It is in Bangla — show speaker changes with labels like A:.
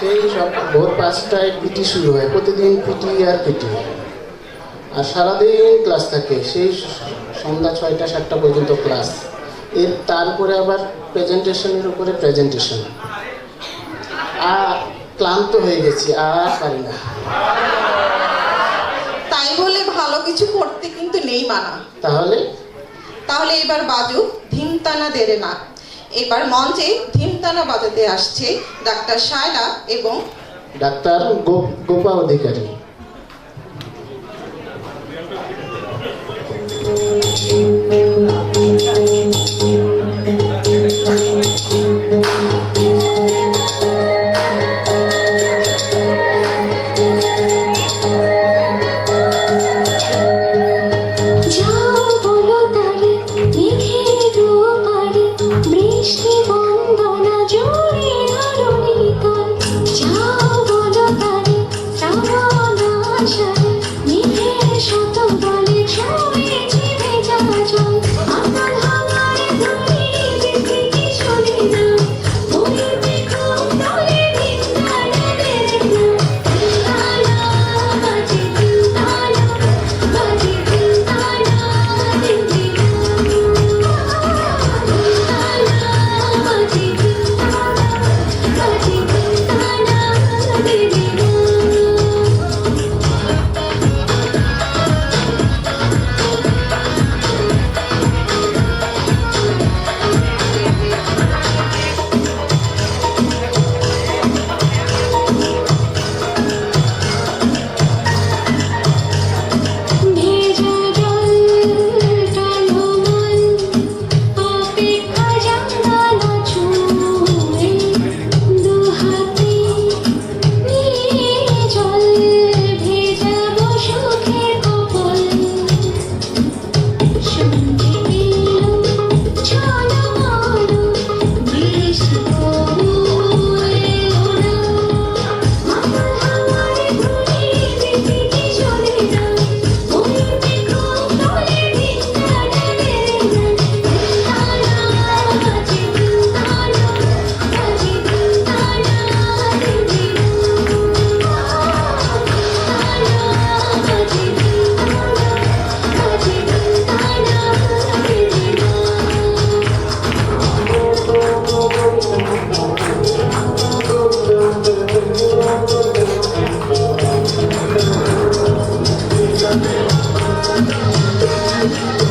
A: সেই সব ভোর পাঁচটায় পিটি শুরু হয় প্রতিদিন পিটি আর পিটি আর সারাদিন ক্লাস থাকে সেই সন্ধ্যা ছয়টা সাতটা পর্যন্ত ক্লাস। এর তারপরে আবার প্রেজেন্টেশনের উপরে প্রেজেন্টেশন। আর ক্লান্ত হয়ে গেছি আর পারি না।
B: তাই বলে ভালো কিছু করতে কিন্তু নেই মানা।
A: তাহলে?
B: তাহলে এবার বাজুক ধিমতানা দেরে না এবার মঞ্চে ধিমতানা বাজাতে আসছে ডাক্তার শায়লা এবং
A: doctor Gopa Adhikari.
C: Russia. Thank you.
A: Thank you.